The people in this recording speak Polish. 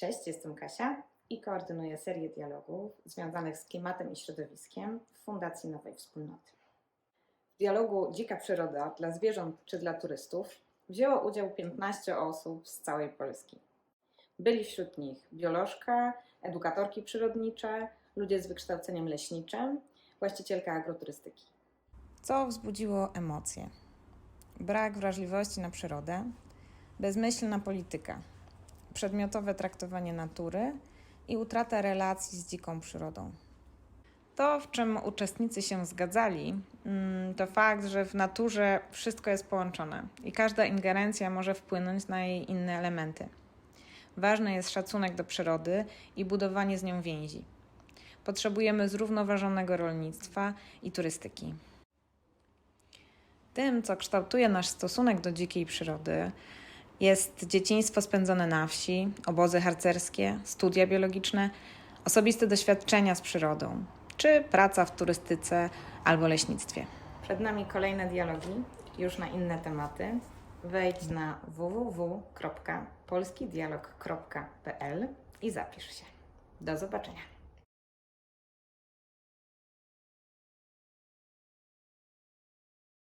Cześć, jestem Kasia i koordynuję serię dialogów związanych z klimatem i środowiskiem w Fundacji Nowej Wspólnoty. W dialogu Dzika Przyroda dla zwierząt czy dla turystów wzięło udział 15 osób z całej Polski. Byli wśród nich biolożka, edukatorki przyrodnicze, ludzie z wykształceniem leśniczym, właścicielka agroturystyki. Co wzbudziło emocje? Brak wrażliwości na przyrodę, bezmyślna polityka, przedmiotowe traktowanie natury i utrata relacji z dziką przyrodą. To, w czym uczestnicy się zgadzali, mm, to fakt, że w naturze wszystko jest połączone i każda ingerencja może wpłynąć na jej inne elementy. Ważny jest szacunek do przyrody i budowanie z nią więzi. Potrzebujemy zrównoważonego rolnictwa i turystyki. Tym, co kształtuje nasz stosunek do dzikiej przyrody, jest dzieciństwo spędzone na wsi, obozy harcerskie, studia biologiczne, osobiste doświadczenia z przyrodą, czy praca w turystyce albo leśnictwie. Przed nami kolejne dialogi, już na inne tematy. Wejdź na www.polskidialog.pl i zapisz się. Do zobaczenia.